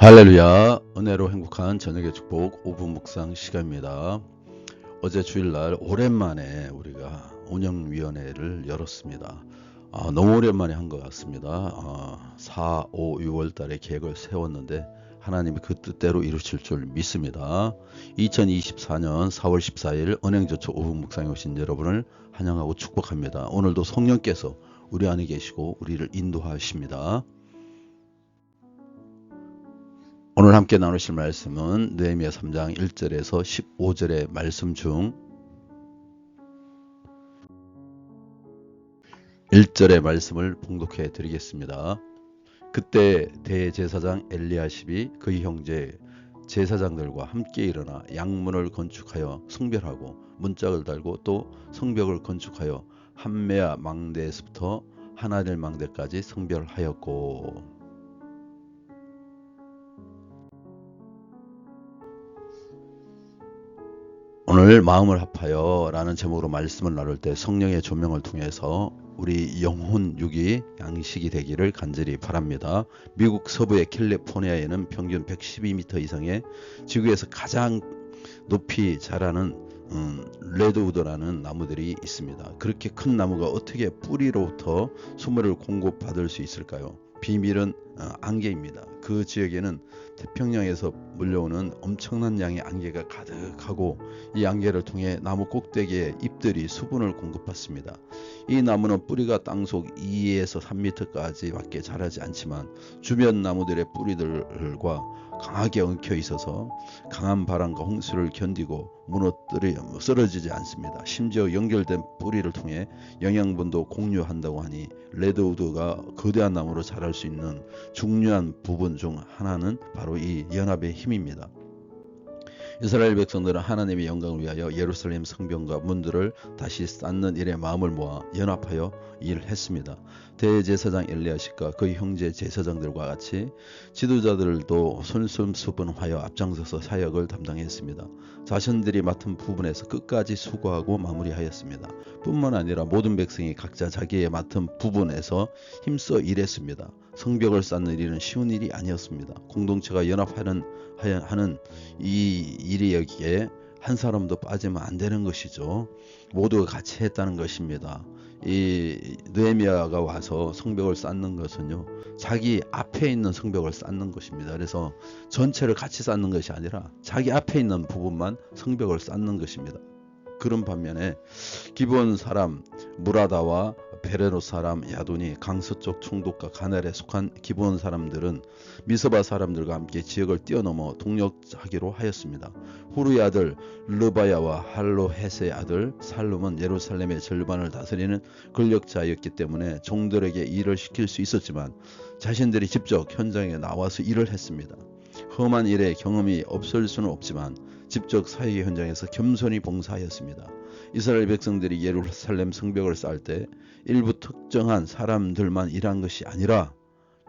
할렐루야 은혜로 행복한 저녁의 축복 5분 묵상 시간입니다. 어제 주일날 오랜만에 우리가 운영위원회를 열었습니다. 아, 너무 오랜만에 한 것 같습니다. 아, 4, 5, 6월 달에 계획을 세웠는데 하나님이 그 뜻대로 이루실 줄 믿습니다. 2024년 4월 14일 은행저축 5분 묵상에 오신 여러분을 환영하고 축복합니다. 오늘도 성령께서 우리 안에 계시고 우리를 인도하십니다. 오늘 함께 나누실 말씀은 느헤미야 3장 1절에서 15절의 말씀 중 1절의 말씀을 봉독해 드리겠습니다. 그때 대제사장 엘리야십이 그의 형제 제사장들과 함께 일어나 양문을 건축하여 성별하고 문짝을 달고 또 성벽을 건축하여 한메아 망대에서부터 하나델 망대까지 성별하였고 오늘 마음을 합하여 라는 제목으로 말씀을 나눌 때 성령의 조명을 통해서 우리 영혼 육이 양식이 되기를 간절히 바랍니다. 미국 서부의 캘리포니아에는 평균 112m 이상의 지구에서 가장 높이 자라는 음, 레드우드라는 나무들이 있습니다. 그렇게 큰 나무가 어떻게 뿌리로부터 수물을 공급받을 수 있을까요? 비밀은 어, 안개입니다. 그 지역에는 태평양에서 물려오는 엄청난 양의 안개가 가득하고 이 안개를 통해 나무 꼭대기에 잎들이 수분을 공급받습니다. 이 나무는 뿌리가 땅속 2에서 3m까지 밖에 자라지 않지만 주변 나무들의 뿌리들과 강하게 엉켜 있어서 강한 바람과 홍수를 견디고 무너뜨리 쓰러지지 않습니다. 심지어 연결된 뿌리를 통해 영양분도 공유한다고 하니 레드우드가 거대한 나무로 자랄 수 있는 중요한 부분 중 하나는 바로 이 연합의 힘입니다. 이스라엘 백성들은 하나님의 영광을 위하여 예루살렘 성벽과 문들을 다시 쌓는 일에 마음을 모아 연합하여 일을 했습니다. 대제사장 엘리야십과 그의 형제 제사장들과 같이 지도자들도 손수분하여 앞장서서 사역을 담당했습니다. 자신들이 맡은 부분에서 끝까지 수고하고 마무리하였습니다. 뿐만 아니라 모든 백성이 각자 자기의 맡은 부분에서 힘써 일했습니다. 성벽을 쌓는 일은 쉬운 일이 아니었습니다. 공동체가 연합하는 하는 이 일이 여기에 한 사람도 빠지면 안 되는 것이죠. 모두가 같이 했다는 것입니다. 이 느헤미야가 와서 성벽을 쌓는 것은요. 자기 앞에 있는 성벽을 쌓는 것입니다. 그래서 전체를 같이 쌓는 것이 아니라 자기 앞에 있는 부분만 성벽을 쌓는 것입니다. 그런 반면에 기본 사람 무라다와 베레노 사람 야돈이 강서쪽 총독과 가날에 속한 기본 사람들은 미스바 사람들과 함께 지역을 뛰어넘어 동력하기로 하였습니다. 후르의 아들 르바야와 할로헤스의 아들 살룸은 예루살렘의 절반을 다스리는 권력자였기 때문에 종들에게 일을 시킬 수 있었지만 자신들이 직접 현장에 나와서 일을 했습니다. 험한 일에 경험이 없을 수는 없지만 직접 사회 현장에서 겸손히 봉사하였습니다. 이스라엘 백성들이 예루살렘 성벽을 쌓을 때 일부 특정한 사람들만 일한 것이 아니라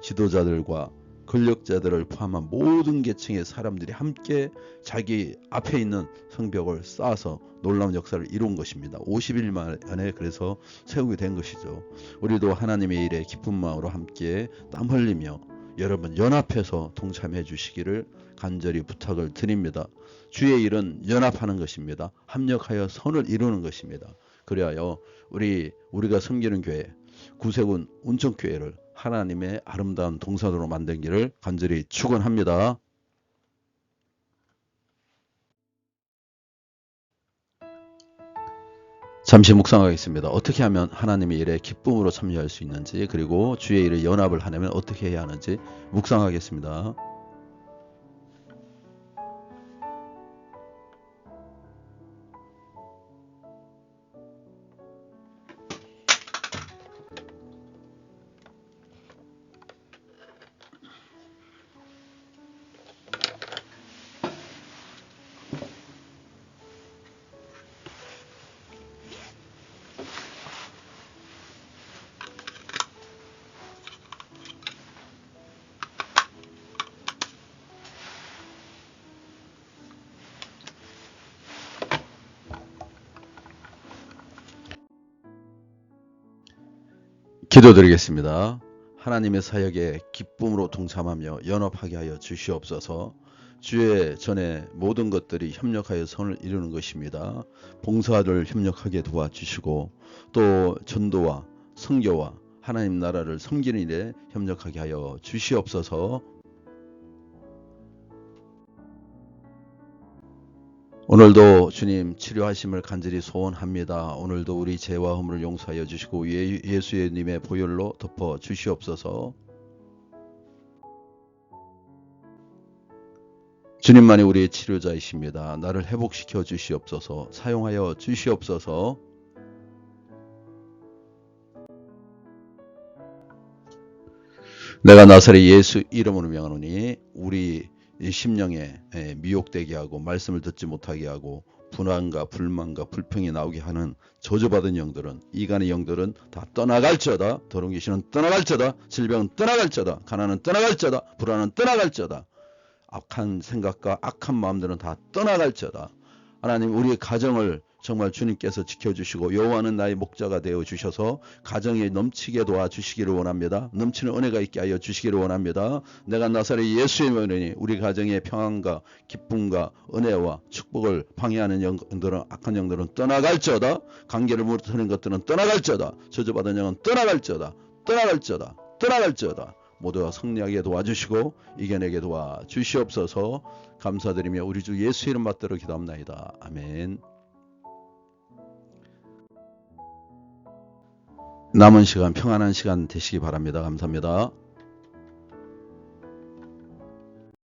지도자들과 권력자들을 포함한 모든 계층의 사람들이 함께 자기 앞에 있는 성벽을 쌓아서 놀라운 역사를 이룬 것입니다. 50일 만에 그래서 세우게 된 것이죠. 우리도 하나님의 일에 기쁜 마음으로 함께 땀 흘리며 여러분 연합해서 동참해 주시기를 간절히 부탁을 드립니다. 주의 일은 연합하는 것입니다. 합력하여 선을 이루는 것입니다. 그리하여 우리 우리가 섬기는 교회 구세군 운천교회를 하나님의 아름다운 동산으로 만들기를 간절히 축원합니다. 잠시 묵상하겠습니다. 어떻게 하면 하나님의 일에 기쁨으로 참여할 수 있는지 그리고 주의 일에 연합을 하려면 어떻게 해야 하는지 묵상하겠습니다. 기도드리겠습니다. 하나님의 사역에 기쁨으로 동참하며 연합하게 하여 주시옵소서. 주의 전에 모든 것들이 협력하여 선을 이루는 것입니다. 봉사를 협력하게 도와주시고 또 전도와 성교와 하나님 나라를 섬기는 일에 협력하게 하여 주시옵소서. 오늘도 주님 치료하심을 간절히 소원합니다. 오늘도 우리 죄와 허물을 용서하여 주시고 예- 예수님의 보혈로 덮어 주시옵소서. 주님만이 우리의 치료자이십니다. 나를 회복시켜 주시옵소서. 사용하여 주시옵소서. 내가 나사렛 예수 이름으로 명하노니 우리 이 심령에 에, 미혹되게 하고 말씀을 듣지 못하게 하고 분한과 불만과 불평이 나오게 하는 저주받은 영들은 이간의 영들은 다 떠나갈지어다. 더러운 귀신은 떠나갈지어다. 질병은 떠나갈지어다. 가난은 떠나갈지어다. 불안은 떠나갈지어다. 악한 생각과 악한 마음들은 다 떠나갈지어다. 하나님 우리의 가정을 정말 주님께서 지켜주시고 여호와는 나의 목자가 되어 주셔서 가정에 넘치게 도와주시기를 원합니다. 넘치는 은혜가 있게 하여 주시기를 원합니다. 내가 나사렛 예수의 명이니 우리 가정의 평안과 기쁨과 은혜와 축복을 방해하는 영들은 악한 영들은 떠나갈지어다. 관계를 무너뜨리는 것들은 떠나갈지어다. 저주받은 영은 떠나갈지어다. 떠나갈지어다. 떠나갈지어다. 모두가 승리하게 도와주시고 이겨내게 도와주시옵소서 감사드리며 우리 주 예수 이름 받들어 기도합나이다. 아멘. 남은 시간 평안한 시간 되시기 바랍니다. 감사합니다.